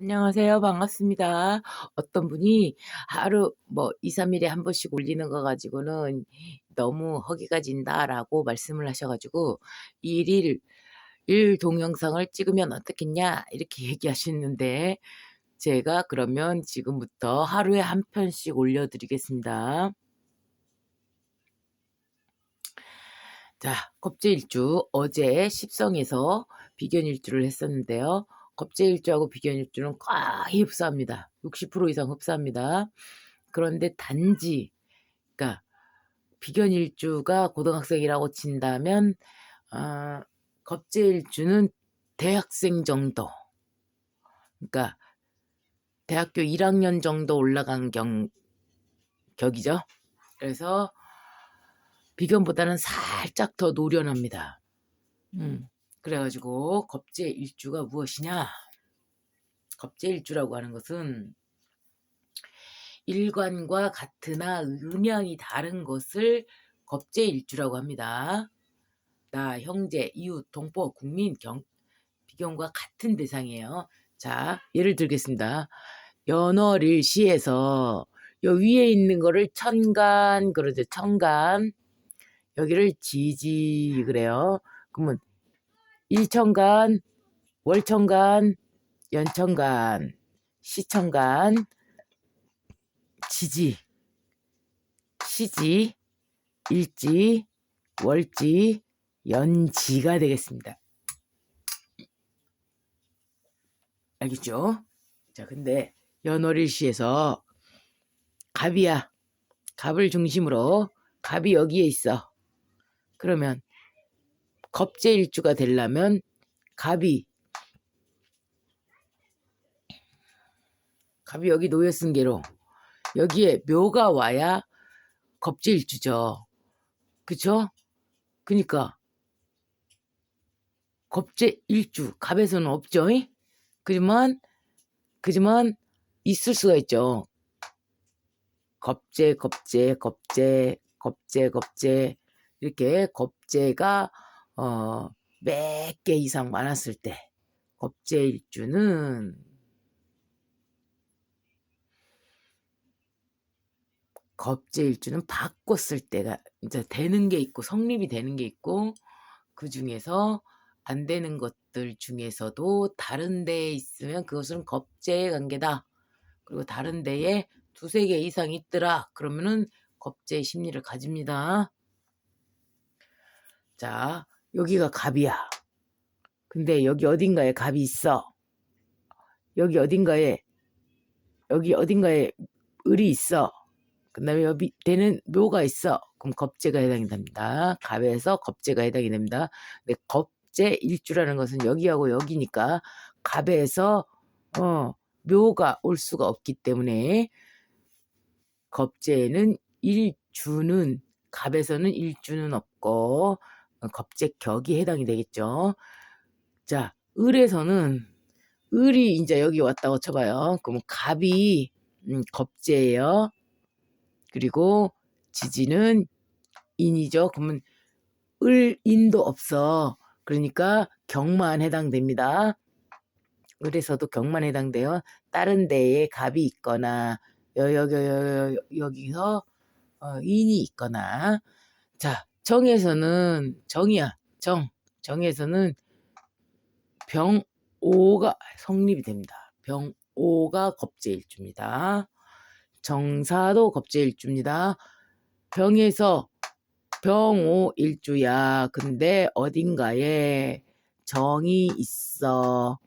안녕하세요. 반갑습니다. 어떤 분이 하루 뭐 2-3 일에 1 번씩 올리는 거 가지고는 "너무 허기가 진다."라고 말씀을 하셔 가지고 "일일 일 동영상을 찍으면 어떻겠냐?" 이렇게 얘기하셨는데 제가 그러면 지금부터 하루에 1 편씩 올려 드리겠습니다. 자 겁재일주 어제 십성에서 비견일주를 했었는데요. 겁재일주하고 비견일주는 거의 흡사합니다. 60% 이상 흡사합니다. 그런데 단지 그러니까 비견일주가 고등학생이라고 친다면 어 겁재일주는 대학생 정도 그러니까 대학교 1 학년 정도 올라간 경 격이죠. 그래서 비견보다는 살짝 더 노련합니다. 음 그래 가지고 겁재일주가 무엇이냐? 겁재일주라고 하는 것은 일관과 같으나 음양이 다른 것을 겁재일주라고 합니다. 나, 형제, 이웃, 동포, 국민, 경 비견과 같은 대상이에요. 자 예를 들겠습니다. 연월일 시에서 요 위에 있는 거를 천간 그러죠. 천간 여기를 지지 그래요. 그러면 일천간, 월천간, 연천간, 시천간, 지지, 시지, 일지, 월지, 연지가 되겠습니다. 알겠죠? 자 근데 연월일시에서 갑이야. 갑을 중심으로 갑이 여기에 있어. 그러면 겁재일주가 되려면 갑이 갑이 여기 놓여쓴 게로 여기에 묘가 와야 겁재일주죠. 그쵸? 그니까 겁재일주 갑에서는 없죠. 그지만 그지만 있을 수가 있죠. 겁재, 겁재, 겁재, 겁재, 겁재 이렇게 겁재가 어 몇 개 이상 많았을 때 겁재일주는 겁재일주는 바꿨을 때가 이제 되는 게 있고 성립이 되는 게 있고 그 중에서 안 되는 것들 중에서도 다른 데에 있으면 그것은 겁재의 관계다. 그리고 다른 데에 2-3개 이상 있더라. 그러면은 겁재의 심리를 가집니다. 자 여기가 갑이야. 근데 여기 어딘가에 갑이 있어. 여기 어딘가에 여기 어딘가에 을이 있어. 그 다음에 여기 밑에는 묘가 있어. 그럼 겁재가 해당이 됩니다. 갑에서 겁재가 해당이 됩니다. 근데 겁재 일주라는 것은 여기하고 여기니까 갑에서 어 묘가 올 수가 없기 때문에 겁재에는 일주는 갑에서는 일주는 없고 어 겁재격이 해당이 되겠죠. 자 을에서는 을이 인제 여기 왔다고 쳐 봐요. 그러면 갑이 음 겁재예요. 그리고 지지는 인이죠. 그러면 을 인도 없어. 그러니까 격만 해당됩니다. 을에서도 격만 해당돼요. 다른 데에 갑이 있거나 여여여여여 여기서 어 인이 있거나 자 정에서는 정이야. 정. 정에서는 병오가 성립이 됩니다. 병오가 겁재일주입니다. 정사도 겁재일주입니다. 병에서 병오 일주야. 근데 어딘가에 정이 있어.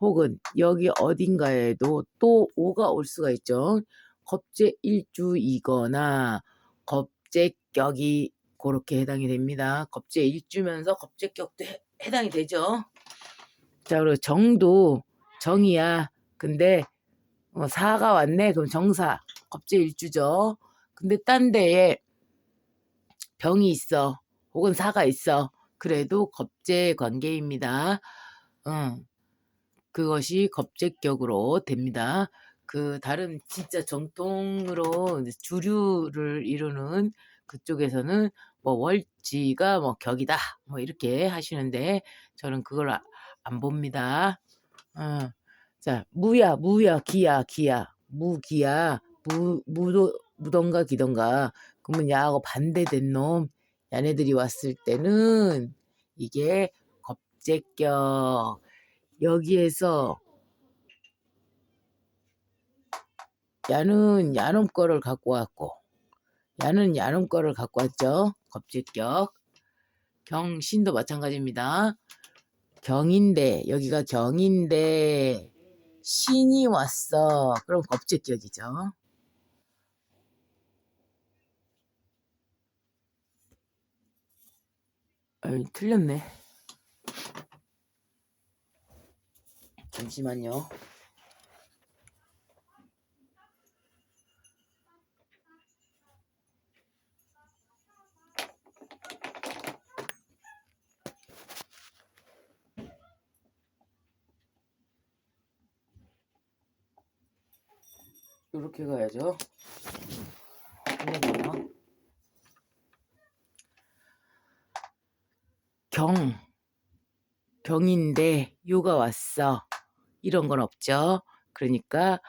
혹은 여기 어딘가에도 또 오가 올 수가 있죠. 겁재일주이거나 겁재격이 고렇게 해당이 됩니다. 겁재일주면서 겁재격도 해 해당이 되죠. 자 그리고 정도 정이야. 근데 어 사가 왔네. 그럼 정사 겁재일주죠. 근데 딴 데에 병이 있어. 혹은 사가 있어. 그래도 겁재 관계입니다. 어. 그것이 겁재격으로 됩니다. 그 다른 진짜 정통으로 주류를 이루는 그쪽에서는 뭐 월지가 뭐 격이다. 뭐 이렇게 하시는데 저는 그걸 아 안 봅니다. 어. 자, 무야, 무야, 기야, 기야, 무기야, 무, 무도, 무던가 기던가. 그러면 야하고 반대된 놈. 야네들이 왔을 때는 이게 겁제격. 여기에서 야는 야놈 거를 갖고 왔고, 야는 야놈 거를 갖고 왔죠. 겁제격. 경신도 마찬가지입니다. 경인데, 여기가 경인데, 신이 왔어. 그럼 겁제격이죠. 아유, 틀렸네. 잠시만요. 이렇게 가야죠. 경, 경인데 요가 왔어. 이런 건 없죠. 그러니까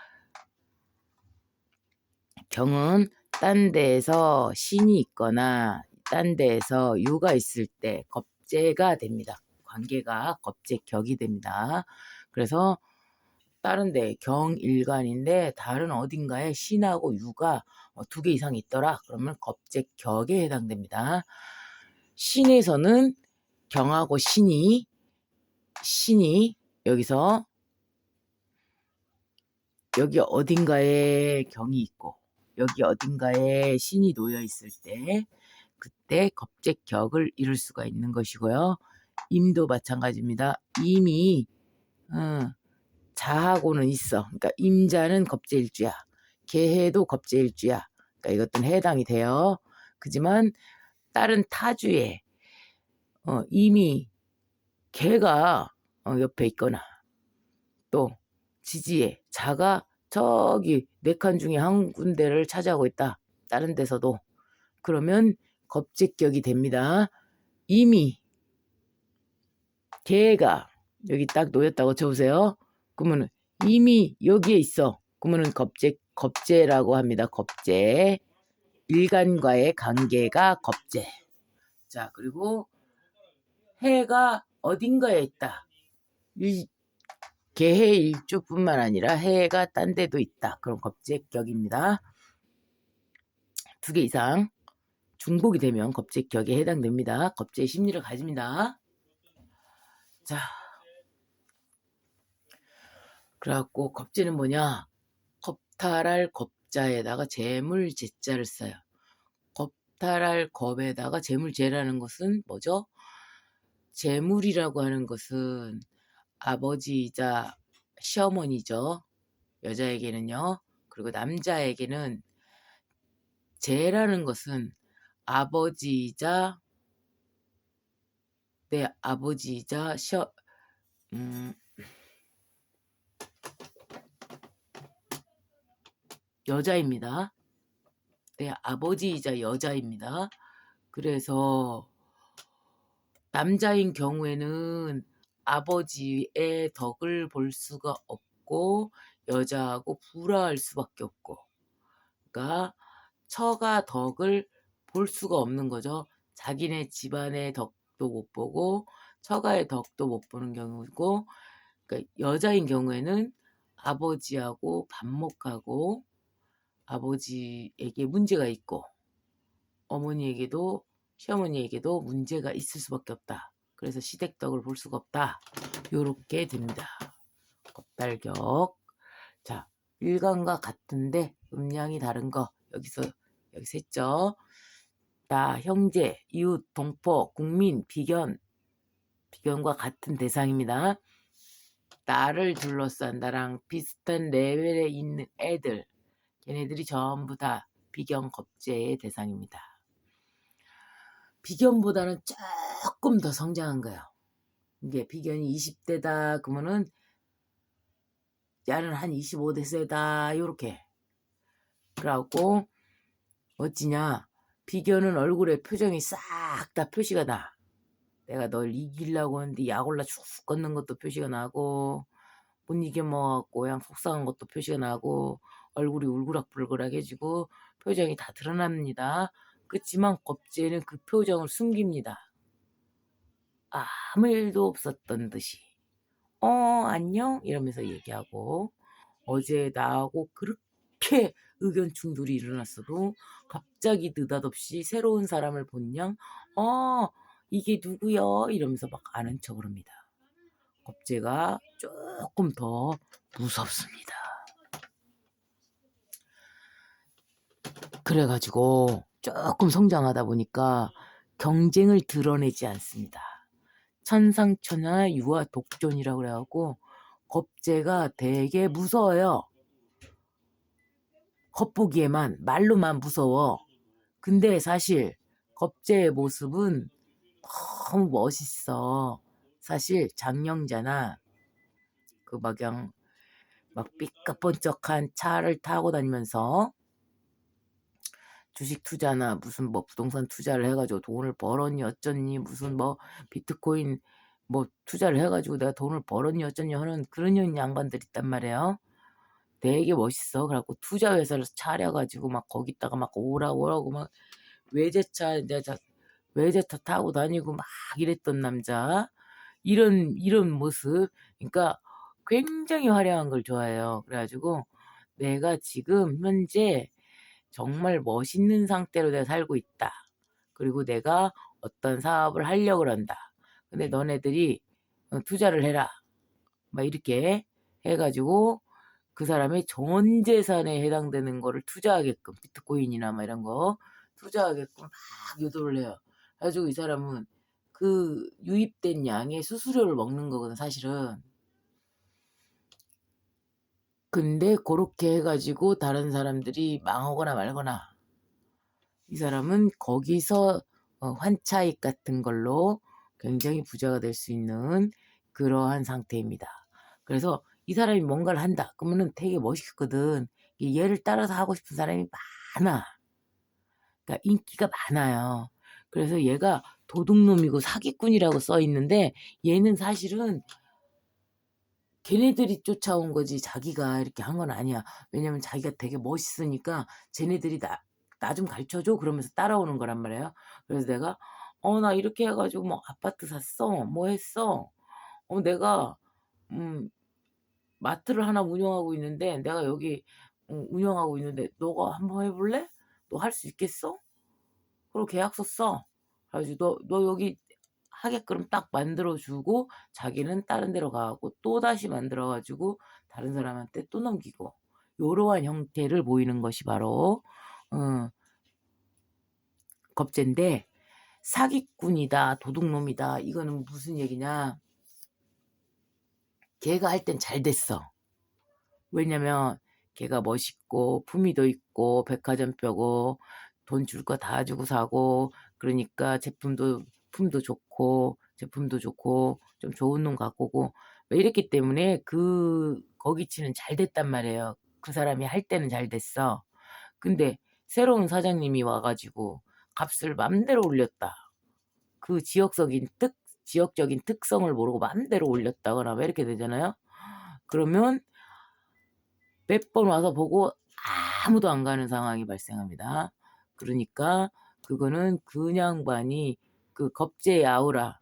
경은 딴 데에서 신이 있거나 딴 데에서 요가 있을 때 겁제가 됩니다. 관계가 겁제격이 됩니다. 그래서 다른 데 경일관인데 다른 어딘가에 신하고 유가 어, 두개 이상 있더라. 그러면 겁제격에 해당됩니다. 신에서는 경하고 신이 신이 여기서 여기 어딘가에 경이 있고 여기 어딘가에 신이 놓여 있을 때 그때 겁제격을 이룰 수가 있는 것이고요. 임도 마찬가지입니다. 임이 어, 자하고는 있어. 그러니까 임자는 겁제일주야. 개해도 겁제일주야. 그러니까 이것들은 해당이 돼요. 그지만 다른 타주에 어, 이미 개가 어, 옆에 있거나 또 지지에 자가 저기 네 칸 중에 한 군데를 차지하고 있다. 다른 데서도 그러면 겁제격이 됩니다. 이미 개가 여기 딱 놓였다고 쳐보세요. 그러면 이미 여기에 있어. 그러면은 겁제 겁제라고 합니다. 겁제 일간과의 관계가 겁제. 자 그리고 해가 어딘가에 있다. 일, 개해 일주뿐만 아니라 해가 딴 데도 있다. 그럼 겁제격입니다. 두 개 이상 중복이 되면 겁제격에 해당됩니다. 겁제의 심리를 가집니다. 자, 그래갖고 겁제는 뭐냐? 겁탈할 겁자에다가 재물 제자를 써요. 겁탈할 겁에다가 재물제라는 것은 뭐죠? 재물이라고 하는 것은 아버지이자 시어머니죠. 여자에게는요. 그리고 남자에게는 제라는 것은 아버지이자 내 아버지이자 시어 음, 여자입니다. 내 아버지이자 여자입니다. 그래서 남자인 경우에는 아버지의 덕을 볼 수가 없고 여자하고 불화할 수밖에 없고 그러니까 처가 덕을 볼 수가 없는 거죠. 자기네 집안의 덕도 못 보고 처가의 덕도 못 보는 경우고 그러니까 여자인 경우에는 아버지하고 반목하고 아버지에게 문제가 있고 어머니에게도 시어머니에게도 문제가 있을 수밖에 없다. 그래서 시댁덕을 볼 수가 없다. 요렇게 됩니다. 겁달격. 자, 일간과 같은데 음량이 다른 거 여기서 여기서 했죠. 나, 형제, 이웃, 동포, 국민, 비견, 비견과 같은 대상입니다. 나를 둘러싼 나랑 비슷한 레벨에 있는 애들, 걔네들이 전부 다 비견 겁제의 대상입니다. 비견보다는 조금 더 성장한 거예요. 이게 비견이 20대다 그러면은 야는 한 25대세다 요렇게 그래갖고 어찌냐 비견은 얼굴에 표정이 싹 다 표시가 나 내가 널 이기려고 하는데 약 올라 쭉 걷는 것도 표시가 나고 못 이겨 먹었고 그냥 속상한 것도 표시가 나고 얼굴이 울그락불그락해지고 표정이 다 드러납니다. 그렇지만 겁재는 그 표정을 숨깁니다. 아무 일도 없었던 듯이 어 안녕 이러면서 얘기하고 어제 나하고 그렇게 의견 충돌이 일어났어도 갑자기 느닷없이 새로운 사람을 본양 어 이게 누구여 이러면서 막 아는 척을 합니다. 겁재가 조금 더 무섭습니다. 그래가지고 조금 성장하다 보니까 경쟁을 드러내지 않습니다. 천상천하 유아 독존이라고 그래갖고 겁재가 되게 무서워요. 겉보기에만 말로만 무서워. 근데 사실 겁재의 모습은 너무 멋있어. 사실 장영자나 그 막양 막 삐까번쩍한 차를 타고 다니면서 주식 투자나 무슨 뭐 부동산 투자를 해가지고 돈을 벌었니 어쩌니 무슨 뭐 비트코인 뭐 투자를 해가지고 내가 돈을 벌었니 어쩌니 하는 그런 양반들 있단 말이에요. 되게 멋있어. 그래갖고 투자 회사를 차려가지고 막 거기다가 막 오라고 오라고 막 외제차 이제 자- 외제차 타고 다니고 막 이랬던 남자. 이런 이런 모습. 그러니까 굉장히 화려한 걸 좋아해요. 그래가지고 내가 지금 현재 정말 멋있는 상태로 내가 살고 있다. 그리고 내가 어떤 사업을 하려고 한다. 근데 너네들이 어, 투자를 해라. 막 이렇게 해가지고 그 사람의 전 재산에 해당되는 거를 투자하게끔 비트코인이나 막 이런 거 투자하게끔 막 유도를 해요. 그래가지고 이 사람은 그 유입된 양의 수수료를 먹는 거거든 사실은. 근데 그렇게 해가지고 다른 사람들이 망하거나 말거나 이 사람은 거기서 어, 환차익 같은 걸로 굉장히 부자가 될 수 있는 그러한 상태입니다. 그래서 이 사람이 뭔가를 한다. 그러면은 되게 멋있거든. 이 얘를 따라서 하고 싶은 사람이 많아. 그러니까 인기가 많아요. 그래서 얘가 도둑놈이고 사기꾼이라고 써 있는데 얘는 사실은 걔네들이 쫓아온 거지 자기가 이렇게 한 건 아니야. 왜냐면 자기가 되게 멋있으니까 쟤네들이 나 나 좀 가르쳐줘 그러면서 따라오는 거란 말이에요. 그래서 내가 어 나 이렇게 해가지고 뭐 아파트 샀어 뭐 했어 어 내가 음 마트를 하나 운영하고 있는데 내가 여기 어, 운영하고 있는데 너가 한번 해볼래? 너 할 수 있겠어? 그리고 계약서 써. 그래가지고 너, 너 여기 하게끔 딱 만들어주고 자기는 다른 데로 가고 또 다시 만들어가지고 다른 사람한테 또 넘기고 요러한 형태를 보이는 것이 바로 어, 겁재인데 사기꾼이다 도둑놈이다 이거는 무슨 얘기냐? 걔가 할 땐 잘 됐어. 왜냐면 걔가 멋있고 품위도 있고 백화점 뼈고 돈 줄 거 다 주고 사고 그러니까 제품도 품도 좋고 제품도 좋고 좀 좋은 놈 갖고 오고 뭐 이랬기 때문에 그 거기치는 잘 됐단 말이에요. 그 사람이 할 때는 잘 됐어. 근데 새로운 사장님이 와가지고 값을 맘대로 올렸다. 그 지역적인 특 지역적인 특성을 모르고 맘대로 올렸다거나 왜 이렇게 되잖아요. 그러면 몇 번 와서 보고 아무도 안 가는 상황이 발생합니다. 그러니까 그거는 그 양반이 그 겁제의 아우라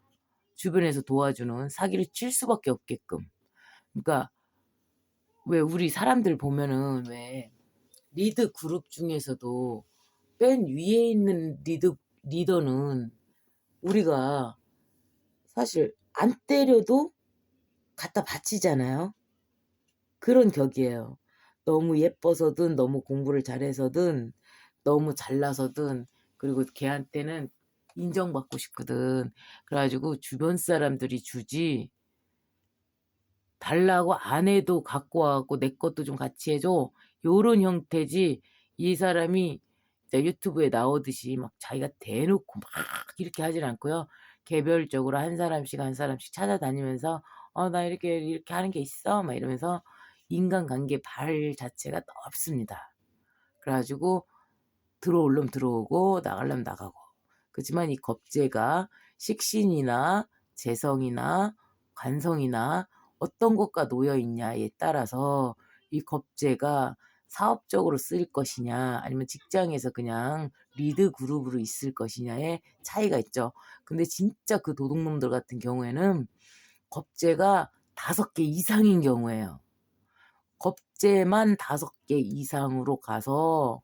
주변에서 도와주는 사기를 칠 수밖에 없게끔. 그러니까 왜 우리 사람들 보면은 왜 리드 그룹 중에서도 맨 위에 있는 리드 리더는 우리가 사실 안 때려도 갖다 바치잖아요. 그런 격이에요. 너무 예뻐서든 너무 공부를 잘해서든 너무 잘나서든 그리고 걔한테는 인정받고 싶거든. 그래가지고 주변 사람들이 주지 달라고 안 해도 갖고 와갖고 내 것도 좀 같이 해줘. 요런 형태지 이 사람이 유튜브에 나오듯이 막 자기가 대놓고 막 이렇게 하진 않고요. 개별적으로 한 사람씩 한 사람씩 찾아다니면서 어 나 이렇게 이렇게 하는 게 있어 막 이러면서 인간관계 발 자체가 없습니다. 그래가지고 들어올려면 들어오고 나가려면 나가고 그렇지만 이 겁재가 식신이나 재성이나 관성이나 어떤 것과 놓여 있냐에 따라서 이 겁재가 사업적으로 쓰일 것이냐 아니면 직장에서 그냥 리드 그룹으로 있을 것이냐의 차이가 있죠. 근데 진짜 그 도둑놈들 같은 경우에는 겁재가 다섯 개 이상인 경우에요. 겁재만 다섯 개 이상으로 가서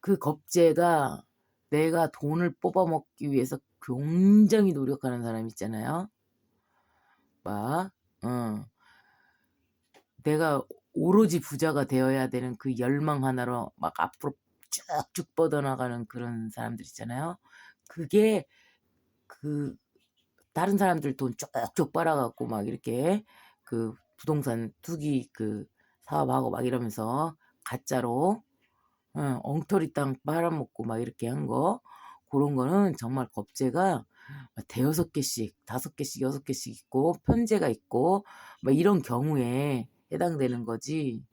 그 겁재가 내가 돈을 뽑아먹기 위해서 굉장히 노력하는 사람 있잖아요. 막, 어. 내가 오로지 부자가 되어야 되는 그 열망 하나로 막 앞으로 쭉쭉 뻗어나가는 그런 사람들 있잖아요. 그게 그 다른 사람들 돈 쭉쭉 빨아갖고 막 이렇게 그 부동산 투기 그 사업하고 막 이러면서 가짜로 어, 엉터리 땅 빨아먹고 막 이렇게 한 거 그런 거는 정말 겁재가 대여섯 개씩 다섯 개씩 여섯 개씩 있고 편제가 있고 막 이런 경우에 해당되는 거지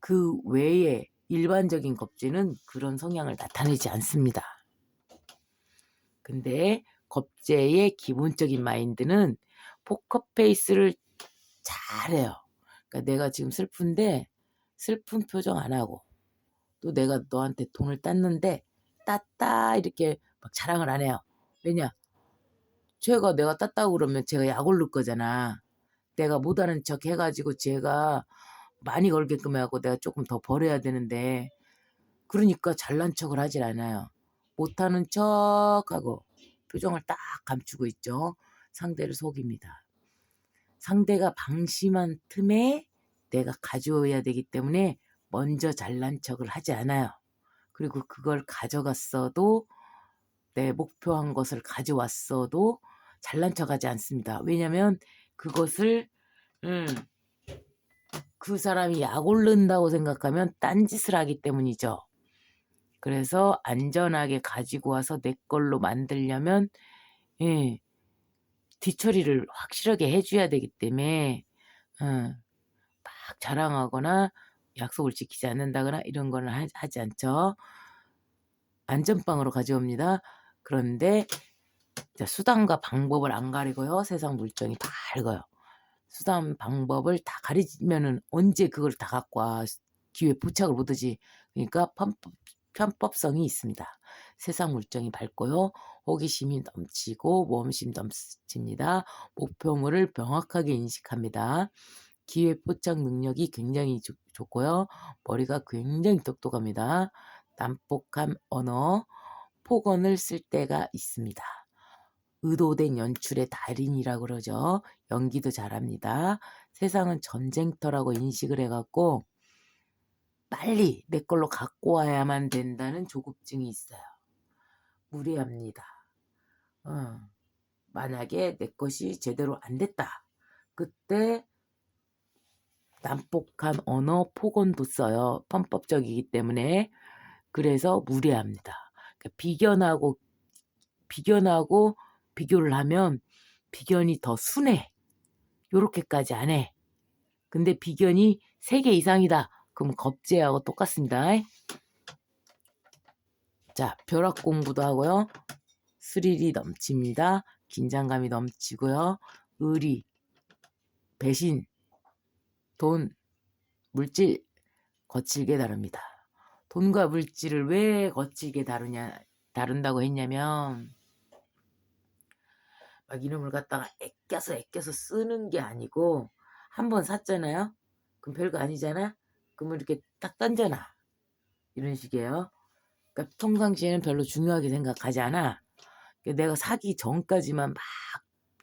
그 외에 일반적인 겁재는 그런 성향을 나타내지 않습니다. 근데 겁재의 기본적인 마인드는 포커페이스를 잘해요. 그러니까 내가 지금 슬픈데 슬픈 표정 안 하고 또 내가 너한테 돈을 땄는데 땄다 이렇게 막 자랑을 안 해요. 왜냐? 쟤가 내가 땄다고 그러면 제가 약 올릴 거잖아. 내가 못하는 척 해가지고 제가 많이 걸게끔 해갖고 내가 조금 더 벌어야 되는데 그러니까 잘난 척을 하질 않아요. 못하는 척하고 표정을 딱 감추고 있죠. 상대를 속입니다. 상대가 방심한 틈에 내가 가져야 되기 때문에 먼저 잘난 척을 하지 않아요. 그리고 그걸 가져갔어도 내 목표한 것을 가져왔어도 잘난 척하지 않습니다. 왜냐하면 그것을 음, 그 사람이 약 오른다고 생각하면 딴짓을 하기 때문이죠. 그래서 안전하게 가지고 와서 내 걸로 만들려면 예, 뒤처리를 확실하게 해줘야 되기 때문에 어, 막 자랑하거나 약속을 지키지 않는다거나 이런 거는 하, 하지 않죠. 안전빵으로 가져옵니다. 그런데 수단과 방법을 안 가리고요. 세상 물정이 다 읽어요. 수단 방법을 다 가리면은 언제 그걸 다 갖고 와 기회 포착을 못하지. 그러니까 편법, 편법성이 있습니다. 세상 물정이 밝고요. 호기심이 넘치고 모험심 넘칩니다. 목표물을 명확하게 인식합니다. 기회 포착 능력이 굉장히 좋, 좋고요. 머리가 굉장히 똑똑합니다. 난폭한 언어, 폭언을 쓸 때가 있습니다. 의도된 연출의 달인이라고 그러죠. 연기도 잘합니다. 세상은 전쟁터라고 인식을 해갖고 빨리 내 걸로 갖고 와야만 된다는 조급증이 있어요. 무례합니다. 어, 만약에 내 것이 제대로 안 됐다. 그때 난폭한 언어 폭언도 써요. 편법적이기 때문에. 그래서 무례합니다. 그러니까 비견하고 비견하고 비교를 하면 비견이 더 순해. 요렇게까지 안 해. 근데 비견이 3개 이상이다. 그럼 겁재하고 똑같습니다. 자, 벼락 공부도 하고요. 스릴이 넘칩니다. 긴장감이 넘치고요. 의리, 배신, 돈, 물질 거칠게 다룹니다. 돈과 물질을 왜 거칠게 다루냐 다룬다고 했냐면 막 이놈을 갖다가 애껴서 애껴서 쓰는 게 아니고 한 번 샀잖아요. 그럼 별거 아니잖아. 그러면 이렇게 딱 던져놔. 이런 식이에요. 그러니까 평상시에는 별로 중요하게 생각하지 않아. 그러니까 내가 사기 전까지만 막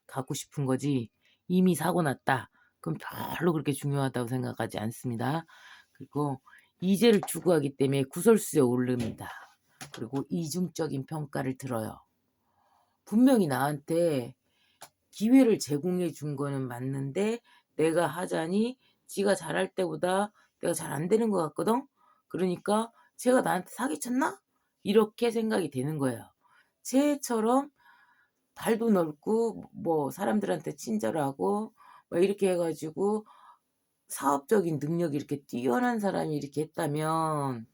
갖고 싶은 거지. 이미 사고 났다. 그럼 별로 그렇게 중요하다고 생각하지 않습니다. 그리고 이제를 추구하기 때문에 구설수에 오릅니다. 그리고 이중적인 평가를 들어요. 분명히 나한테 기회를 제공해 준 거는 맞는데 내가 하자니 지가 잘할 때보다 내가 잘 안 되는 것 같거든? 그러니까 제가 나한테 사기쳤나? 이렇게 생각이 되는 거예요. 쟤처럼 발도 넓고 뭐 사람들한테 친절하고 뭐 이렇게 해가지고 사업적인 능력이 이렇게 뛰어난 사람이 이렇게 했다면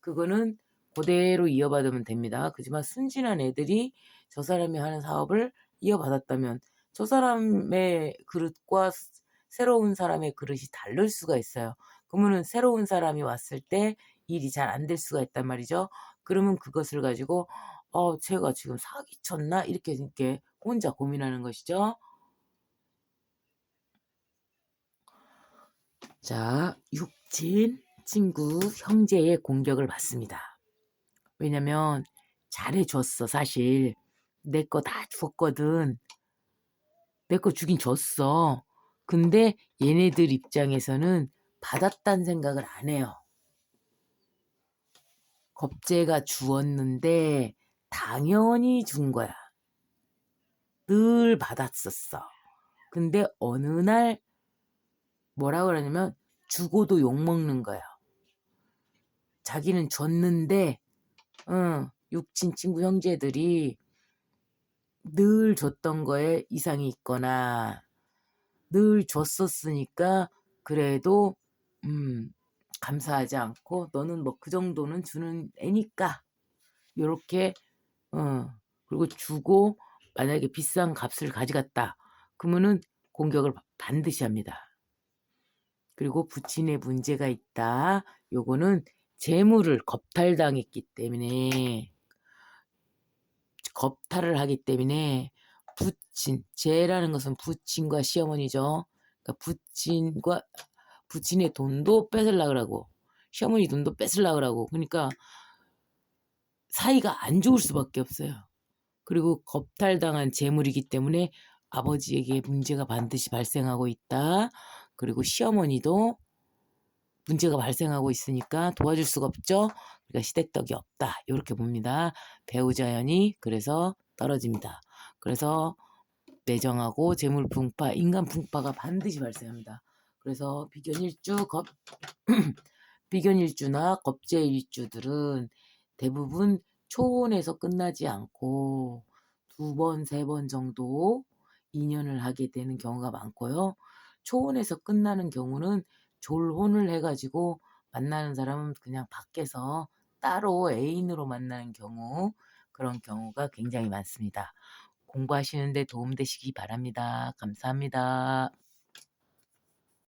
그거는 그대로 이어받으면 됩니다. 그지만 순진한 애들이 저 사람이 하는 사업을 이어받았다면 저 사람의 그릇과 스- 새로운 사람의 그릇이 다를 수가 있어요. 그러면은 새로운 사람이 왔을 때 일이 잘 안 될 수가 있단 말이죠. 그러면 그것을 가지고 어, 제가 지금 사기쳤나? 이렇게 이렇게 혼자 고민하는 것이죠. 자, 육진 친구 형제의 공격을 받습니다. 왜냐면 잘해줬어, 사실. 내 거 다 줬거든. 내 거 주긴 줬어. 근데 얘네들 입장에서는 받았다는 생각을 안 해요. 겁재가 주었는데 당연히 준 거야. 늘 받았었어. 근데 어느 날 뭐라 그러냐면 주고도 욕먹는 거야. 자기는 줬는데 응, 육친 친구 형제들이 늘 줬던 거에 이상이 있거나 늘 줬었으니까 그래도 음, 감사하지 않고 너는 뭐 그 정도는 주는 애니까 요렇게 어 그리고 주고 만약에 비싼 값을 가져갔다 그러면은 공격을 바- 반드시 합니다. 그리고 부친에 문제가 있다. 요거는 재물을 겁탈당했기 때문에 겁탈을 하기 때문에 부친 재라는 것은 부친과 시어머니죠. 그러니까 부친과 부친의 돈도 뺏으려 그러고 시어머니 돈도 뺏으려 그러고 그러니까 사이가 안 좋을 수밖에 없어요. 그리고 겁탈당한 재물이기 때문에 아버지에게 문제가 반드시 발생하고 있다. 그리고 시어머니도 문제가 발생하고 있으니까 도와줄 수가 없죠. 그러니까 시댁덕이 없다. 이렇게 봅니다. 배우자연이 그래서 떨어집니다. 그래서 매정하고 재물 풍파, 인간 풍파가 반드시 발생합니다. 그래서 비견일주, 겁, 비견일주나 겁재일주들은 대부분 초혼에서 끝나지 않고 두 번, 세 번 정도 인연을 하게 되는 경우가 많고요. 초혼에서 끝나는 경우는 졸혼을 해가지고 만나는 사람은 그냥 밖에서 따로 애인으로 만나는 경우 그런 경우가 굉장히 많습니다. 공부하시는데 도움되시기 바랍니다. 감사합니다.